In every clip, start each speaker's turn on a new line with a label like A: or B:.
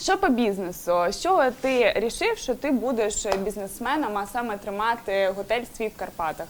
A: Що по бізнесу? З чого ти рішив, що ти будеш бізнесменом, а саме тримати готель свій в Карпатах?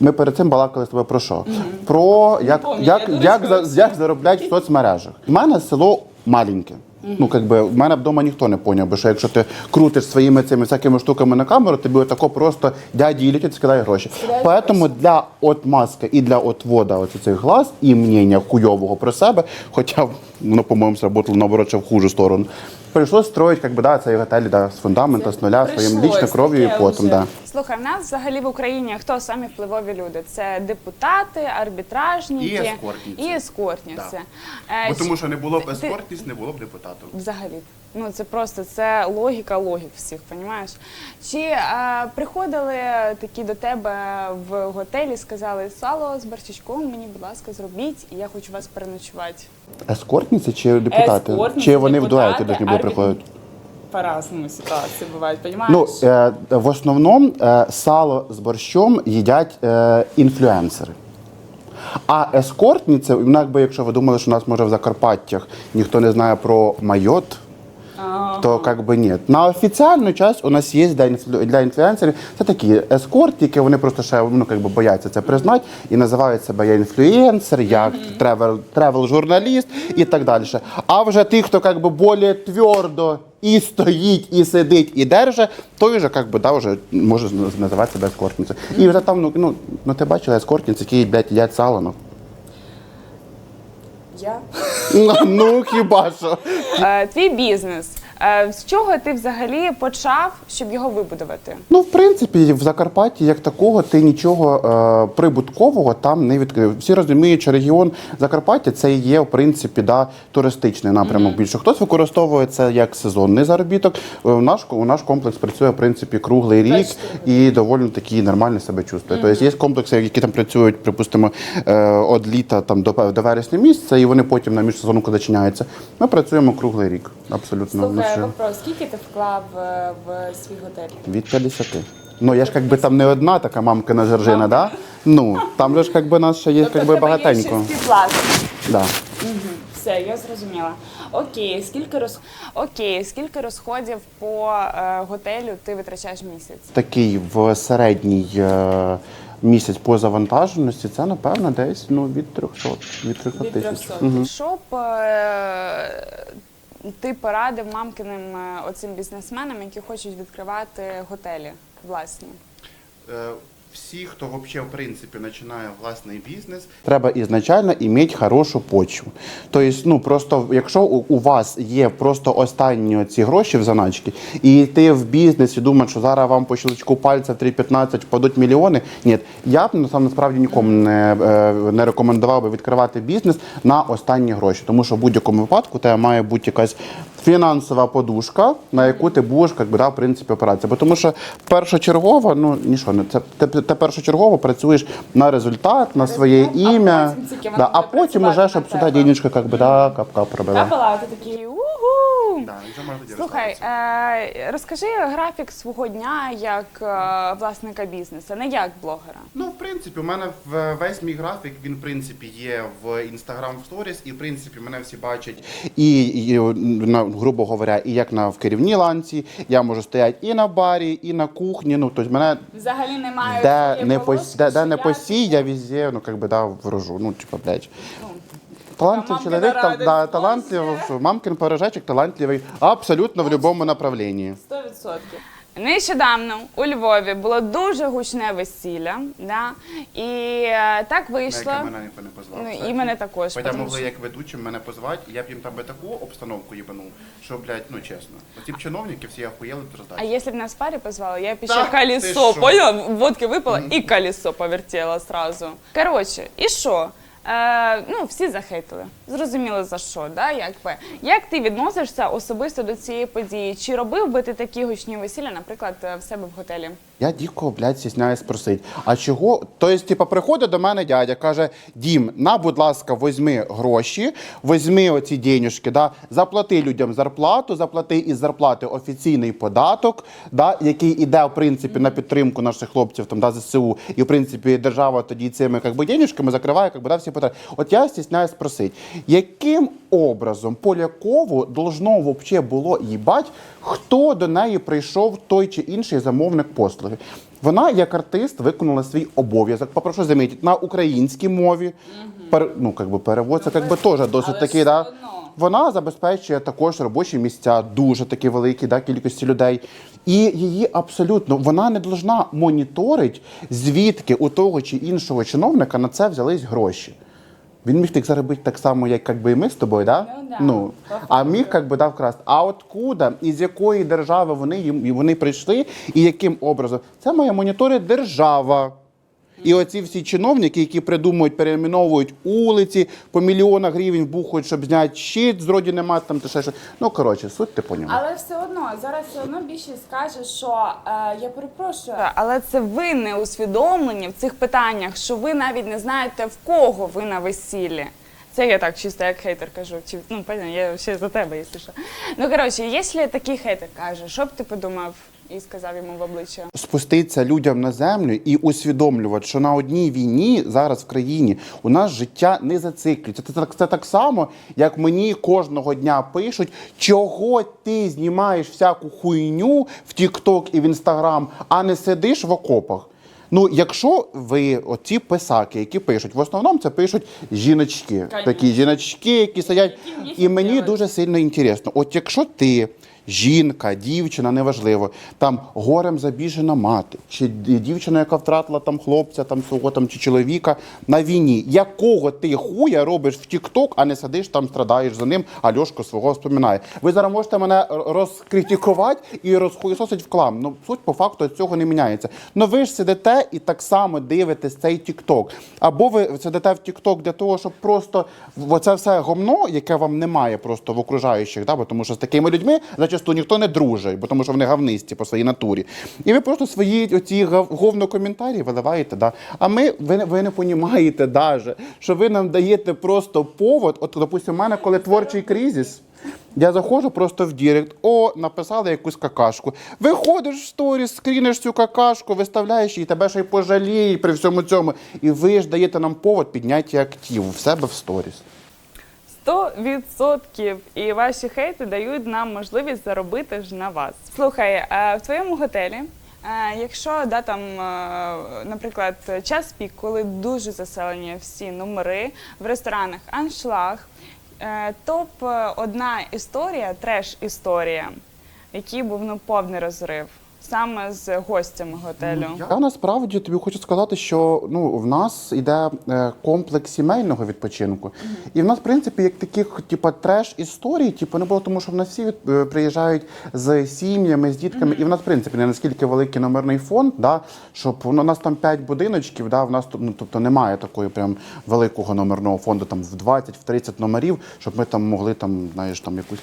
B: Ми перед цим балакали з тобою про що? Про як, як, як, як, як зароблять в соцмережах. У мене село маленьке. Ну, якби би, в мене вдома ніхто не поняв, бо що якщо ти крутиш своїми цими всякими штуками на камеру, тобі отако просто дяді Іллі скидає гроші. Поэтому для от маски і для отвода от цих глаз і мнення хуйового про себе, хоча воно, по-моєму, сработало наоборот ще в хужу сторону. Прийшлось строїти, как би, да, цей готель да, з фундамента, з нуля, своїм
A: Прийшлось,
B: лічно кров'ю і
A: таке
B: потом.
A: вже.
B: Да.
A: Слухай, в нас взагалі в Україні хто самі впливові люди? Це депутати, арбітражники
B: І ескортниці.
A: І ескортниці.
B: Да.
A: Е,
B: Бо тому що не було б ескортність, не було б депутатів.
A: Взагалі, ну це просто це логіка логік всіх, понімаєш? Чи е, приходили такі до тебе в готелі, сказали сало з барчачком, мені, будь ласка, зробіть, і я хочу вас переночувати.
B: Ескортниці чи депутати?
C: Ескортниці,
B: чи вони в
C: депутати,
B: дуеті до тебе приходять?
C: По-разному ситуации бывает, понимаешь?
B: Ну, е, в основному е, сало з борщом їдять е, інфлюенсери. А ескортниці, ну, якби, якщо ви думали, що у нас може в Закарпаттях ніхто не знає про майот, то как би ні. На офіціальну часть у нас є для, інфлю- для інфлюенсерів. Це такі ескортики, вони просто ще ну, как би бояться це признати і називають себе я інфлюенсер, як тревел, тревел-журналіст і так далі. А вже ті, хто как би більш твердо і стоїть, і сидить, і держить, той вже как би, да, вже може називати себе ескортницею. І вже там, ну, ну, ну ти бачила ескортниці, які блядь, їдять сало. Ну.
C: Я?
B: ну хіба що.
A: Е, твій бізнес. Е, з чого ти взагалі почав, щоб його вибудувати?
B: Ну, в принципі, в Закарпатті як такого ти нічого е, прибуткового там не відкрив. Всі розуміють, що регіон Закарпаття це і є, в принципі, да, туристичний напрямок більше. Хтось використовує це як сезонний заробіток. Е, Наш, у наш комплекс працює, в принципі, круглий рік і доволі таки нормально себе чувствує. Тобто є комплекси, які там працюють, припустимо, е, від літа там, до, до вересня місяця, і вони потім на міжсезонку зачиняються. Ми працюємо круглий рік. Абсолютно.
C: Слухай,
B: що-
C: вопрос, скільки ти вклав е, в свій готель?
B: Від 50. Ну, я ж як би там не одна така мамкина жержина, да? Ну, там же ж як би нас ще є
C: Тобто
B: як
C: тебе є
B: багатенько.
C: співвласник.
B: Да.
C: Все, я зрозуміла. Окей, скільки роз...
A: Окей, скільки розходів по е, готелю ти витрачаєш в місяць?
B: Такий в середній е, місяць по завантаженості, це напевно десь ну, від 300. Від 300
C: Від
B: тисяч.
C: 300.
B: Мгм.
A: Що е, ти порадив мамкиним е, оцим бізнесменам, які хочуть відкривати готелі власні?
B: Всі, хто вообще, в принципі починає власний бізнес, треба ізначально мати хорошу почву. Тобто, ну просто якщо у, вас є просто останні ці гроші в заначки, і йти в бізнес і думати, що зараз вам по щелчку пальця в 3.15 впадуть мільйони. Ні, я б ну, сам насправді нікому не, е, не рекомендував би відкривати бізнес на останні гроші, тому що в будь-якому випадку тебе має бути якась фінансова подушка, на яку ти будеш як би, да, в принципі, операція. Бо тому що першочергово, ну нічого, не це ти, ти першочергово працюєш на результат, на своє
C: а
B: ім'я,
C: потім
B: да, а потім уже, щоб сюди
C: тебе.
B: якби як би, да, кап-кап робила.
C: Капала, ти такий.
A: І!
B: Да, вже можна тоді
A: Слухай, е, розкажи графік свого дня як е, власника бізнесу, не як блогера.
B: Ну, в принципі, у мене в- весь мій графік, він, в принципі, є в Instagram в Stories, і, в принципі, мене всі бачать, і, і на, грубо говоря, і як на в керівній ланці, я можу стояти і на барі, і на кухні. Ну, тобто мене
C: Взагалі немає.
B: де не пос, де, де
C: що
B: не
C: я
B: посій, я везде, ну, бы, да, врожу. Ну, типа, блядь. Талантлив
C: мамкина
B: чоловік, та,
C: радость
B: да,
C: в
B: талантливий, мамкин порожечок талантливий абсолютно в будь-якому направленні.
C: 100%.
A: Нещодавно у Львові було дуже гучне весілля, да? і е, так вийшло.
B: мене ніхто не позвав.
A: Ну,
B: кстати.
A: і мене також.
B: Хоча
A: тому
B: могли
A: що-
B: як ведучим мене позвати, я б їм там би таку обстановку їбанув, що, блядь, ну чесно. Оці б чиновники всі охуєли б
A: А
B: роздати.
A: если бы нас в паре позвала, я бы еще
B: Да, ты
A: колесо,
B: шо?
A: поняла? Водки выпала и колесо повертела сразу. Короче, і що? Е, ну, всі захейтили. Зрозуміло за що, да? Якби. Як ти відносишся особисто до цієї події? Чи робив би ти такі гучні весілля, наприклад, в себе в готелі?
B: Я дико, блядь, стісняюсь спросити. А чого? Тобто, типа, приходить до мене дядя, каже: Дім, на, будь ласка, візьми гроші, візьми оці денюжки, да, заплати людям зарплату, заплати із зарплати офіційний податок, да, який іде, в принципі, на підтримку наших хлопців там, да, ЗСУ. І, в принципі, держава тоді цими как би, денюжками закриває как би, да, всі потреби. От я стісняюсь спросити, яким образом Полякову должно вообще було їбать, хто до неї прийшов той чи інший замовник послуги. Вона, як артист, виконала свій обов'язок. Попрошу замітити, на українській мові. Пер, ну, как би, перевод це как би, теж досить такий. Да, вона забезпечує також робочі місця, дуже такі великі да, кількості людей. І її абсолютно вона не должна моніторити, звідки у того чи іншого чиновника на це взялись гроші. Він міг так заробити так само, як, як би і ми з тобою, да?
C: Ну да,
B: ну, а міг як би дав красти. А откуда, із якої держави вони їм вони прийшли, і яким образом? Це має моніторити держава. І оці всі чиновники, які придумують, перейменовують улиці, по мільйонах гривень бухають, щоб зняти щит, з роді нема там ти ще щось. Ну коротше, суть ти поняла.
C: Але все одно зараз все одно більшість скаже, що е, я перепрошую.
A: Але це ви не усвідомлені в цих питаннях, що ви навіть не знаєте, в кого ви на весіллі. Це я так чисто як хейтер кажу. Чи, ну, понятно, я ще за тебе, якщо що. Ну, коротше, якщо такий хейтер каже, що б ти подумав і сказав йому в обличчя?
B: спуститися людям на землю і усвідомлювати, що на одній війні зараз в країні у нас життя не зациклюється. Це так, це так само, як мені кожного дня пишуть, чого ти знімаєш всяку хуйню в TikTok і в Instagram, а не сидиш в окопах. Ну, якщо ви оці писаки, які пишуть, в основному це пишуть жіночки,
C: Конечно.
B: такі жіночки, які сидять. І мені дуже сильно інтересно. От якщо ти жінка, дівчина, неважливо, там горем забіжена мати, чи дівчина, яка втратила там хлопця, там свого там чи чоловіка на війні, якого ти хуя робиш в Тік-Ток, а не сидиш там, страдаєш за ним, а Льошко свого вспоминає. Ви зараз можете мене розкритикувати і розхуєсосить в клам. Ну суть по факту цього не міняється. Ну ви ж сидите і так само дивитесь цей Тік-Ток. Або ви сидите в Тік-Ток для того, щоб просто оце все гомно, яке вам немає просто в окружаючих, да? бо тому що з такими людьми зачасту ніхто не дружить, бо тому що вони гавнисті по своїй натурі. І ви просто свої оці гав- говно коментарі виливаєте. Да? А ми, ви, ви не понімаєте даже, що ви нам даєте просто повод. От, допустимо, у мене коли творчий кризис. Я заходжу просто в Дірект, о, написали якусь какашку. Виходиш в сторіс, скріниш цю какашку, виставляєш і тебе ще й пожаліє при всьому цьому. І ви ж даєте нам повод підняття активу в себе в сторіс.
A: Сто відсотків. І ваші хейти дають нам можливість заробити ж на вас. Слухай, е, в твоєму готелі, е, якщо да, там, е, наприклад, час пік, коли дуже заселені всі номери в ресторанах аншлаг, топ одна історія, треш-історія, який був ну, повний розрив. Саме з гостями готелю.
B: Я насправді тобі хочу сказати, що ну в нас іде е, комплекс сімейного відпочинку, і в нас, в принципі, як таких, типу, треш історій, типу, не було, тому що в нас всі від- е, приїжджають з сім'ями, з дітками, і в нас, в принципі, не наскільки великий номерний фонд, да, щоб ну, у нас там 5 будиночків, да, в нас ну, тобто немає такої прям великого номерного фонду, там в 20, в 30 номерів, щоб ми там могли там, знаєш, там якусь.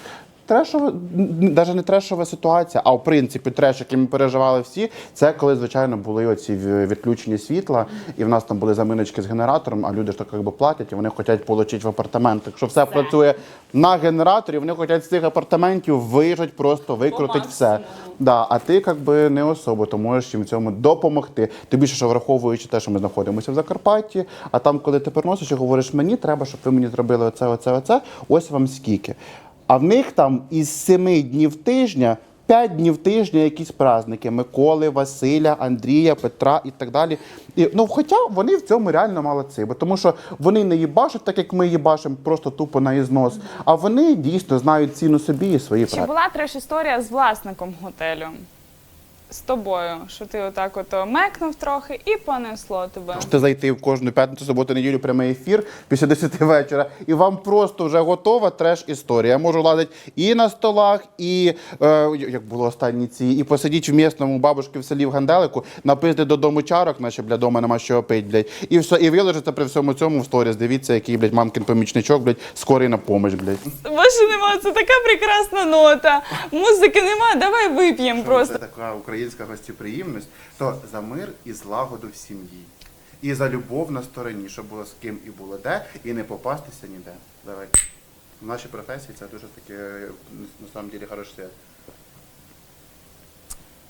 B: Трешова, навіть не трешова ситуація, а в принципі треш, який ми переживали всі, це коли, звичайно, були оці відключення світла, і в нас там були заминочки з генератором, а люди ж так якби платять, і вони хочуть отримати в апартаментах. Якщо все працює на генераторі, вони хочуть з цих апартаментів вижать, просто викрутить все. Да, а ти якби не особо, то можеш їм в цьому допомогти. Тим більше, що враховуючи те, що ми знаходимося в Закарпатті, а там, коли ти приносиш і говориш, мені треба, щоб ви мені зробили оце, оце, оце, ось вам скільки. А в них там із семи днів тижня. П'ять днів тижня якісь праздники Миколи, Василя, Андрія, Петра і так далі. І, ну, хоча вони в цьому реально молодці, бо тому що вони не їбашать, так як ми їбашимо, просто тупо на ізнос. А вони дійсно знають ціну собі і свої
A: Чи була треш-історія з власником готелю? З тобою, що ти отак от мекнув трохи і понесло тебе.
B: Можете зайти в кожну п'ятницю, суботу, неділю прямий ефір після 10 вечора, і вам просто вже готова треш-історія. Я можу лазити і на столах, і е, як було останні ці, і посидіти в місному бабушки в селі в Ганделику, напити додому чарок, наче бля, дома нема що пить, блядь. І все, і виложиться при всьому цьому в сторіс. Дивіться, який, блядь, мамкин помічничок, блядь, скорий на помощь, блядь.
A: Боже, нема, це така прекрасна нота. Музики нема, давай вип'ємо просто.
B: Це така українська гостеприємність, то за мир і злагоду в сім'ї. І за любов на стороні, щоб було з ким і було де, і не попастися ніде. Давай. В нашій професії це дуже таке, на самом деле, хороше.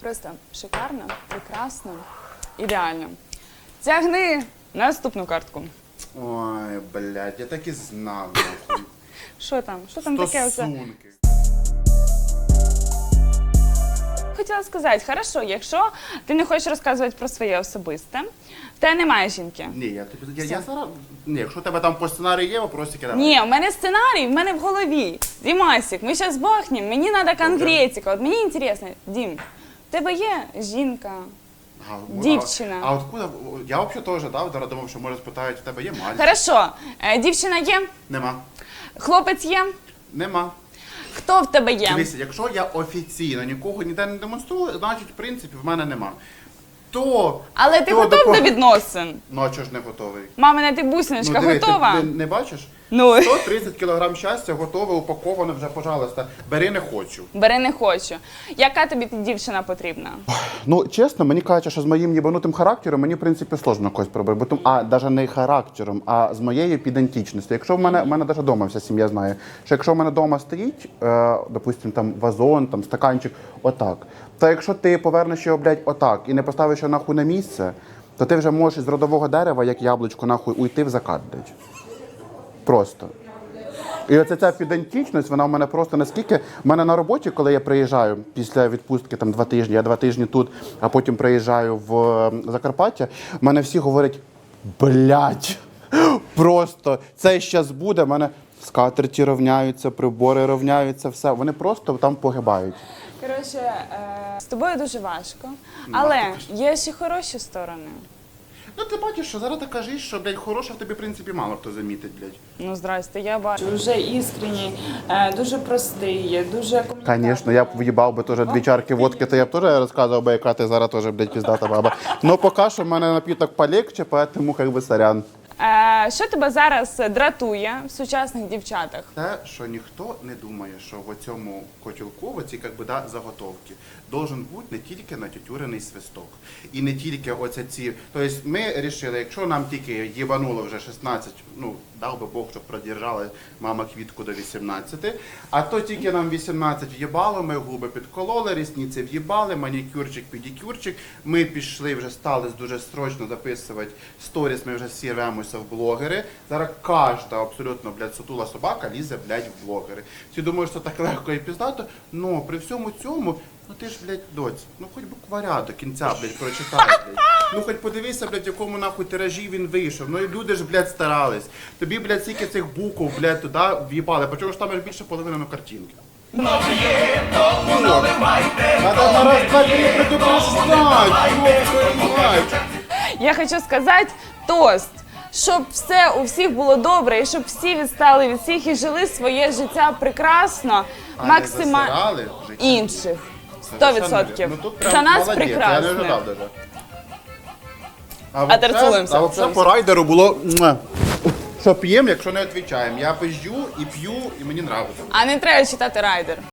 A: Просто шикарно, прекрасно, ідеально. Тягни наступну картку.
B: Ой, блядь, я так і знав.
A: Що там? Що там таке?
B: Стосунки.
A: Хотіла сказати, хорошо, якщо ти не хочеш розказувати про своє особисте, в тебе немає жінки.
B: Ні, я тобі я, я зараз. Ні, якщо у тебе там по сценарію є вопросики, давай.
A: Ні, у мене сценарій, в мене в голові. Дімасік, ми зараз бахнемо, мені треба конкретика. От мені інтересно, Дім, в тебе є жінка?
B: А, ну,
A: Дівчина.
B: А, а откуда? Я взагалі теж дав, зараз думав, що може спитають, у тебе є мальчик?
A: Хорошо, е, дівчина є,
B: Нема.
A: хлопець є,
B: Нема.
A: Хто в тебе є?
B: Дивися, якщо я офіційно нікого ніде не демонструю, значить, в принципі, в мене нема. То.
A: Але ти
B: то
A: готов до відносин?
B: Ну, а чого ж не готовий?
A: Мамина ти бусиночка
B: диви,
A: готова?
B: Ти не, не бачиш?
A: Ну.
B: 130 кілограм щастя готове, упаковане вже, пожалуйста. Бери не хочу.
A: Бери не хочу. Яка тобі дівчина потрібна?
B: Ну, чесно, мені кажуть, що з моїм єбанутим характером мені, в принципі, сложно когось пробити. Бо А навіть не характером, а з моєю підантічністю. Якщо в мене, в мене навіть вдома вся сім'я знає, що якщо в мене вдома стоїть, е, допустим, там вазон, там стаканчик, отак. То якщо ти повернеш його, блядь, отак і не поставиш його нахуй на місце, то ти вже можеш з родового дерева, як яблучко, нахуй, уйти в закат, блядь. Просто. І оця ця підантічність, вона в мене просто наскільки. В мене на роботі, коли я приїжджаю після відпустки там два тижні, я два тижні тут, а потім приїжджаю в е, Закарпаття, в мене всі говорять: блядь, просто це щас буде. В мене скатерті рівняються, прибори рівняються, все. Вони просто там погибають.
A: Коротше, е, з тобою дуже важко, але є ще хороші сторони.
B: Ну ти бачиш, що зараз ти кажеш, що блядь, хороше в тобі, в принципі, мало хто замітить, блядь.
A: Ну, здрасте, я бачу.
C: Дуже іскренній, е, дуже простий, дуже
B: Звісно, я б в'їбав би теж дві чарки водки, то я б теж розказував би, яка ти зараз теж, блядь, піздата баба. Ну, поки що в мене напіток полегче, поэтому как би сорян.
A: Е, що тебе зараз дратує в сучасних дівчатах?
B: Те, що ніхто не думає, що в цьому котілку, в цій как да, заготовці, должен бути не тільки натютюрений свисток. І не тільки оце ці. Тобто ми вирішили, якщо нам тільки їбануло вже 16, ну, дав би Бог, щоб продержала мама квітку до 18, а то тільки нам 18 в'їбало, ми губи підкололи, рісниці в'їбали, манікюрчик, педикюрчик. Ми пішли, вже стали дуже срочно записувати сторіс, ми вже всі рвемося в блогери. Зараз кожна абсолютно, блядь, сутула собака лізе, блядь, в блогери. Всі думають, що так легко і піздато, ну при всьому цьому, ну ти ж, блядь, доць, ну хоч букваря до кінця, блядь, прочитай, блядь. Ну хоч подивися, блядь, в якому нахуй тиражі він вийшов. Ну і люди ж, блядь, старались. Тобі, блядь, стільки цих букв, блядь, туди в'їбали, причому ж там аж більше половини на картинки. Надо на раз, два, три предупреждать, ёб твою мать.
A: Я хочу сказати тост. Щоб все у всіх було добре, і щоб всі відстали від всіх і жили своє життя прекрасно, максимально інших. Сто відсотків.
B: вірно. Ну,
A: За нас
B: прекрасно. Я не ожидав даже. А, вообще- А взагалі по райдеру було муа. що п'ємо, якщо не відповідаємо. Я пизджу і п'ю, і мені нравиться.
A: А не треба читати райдер.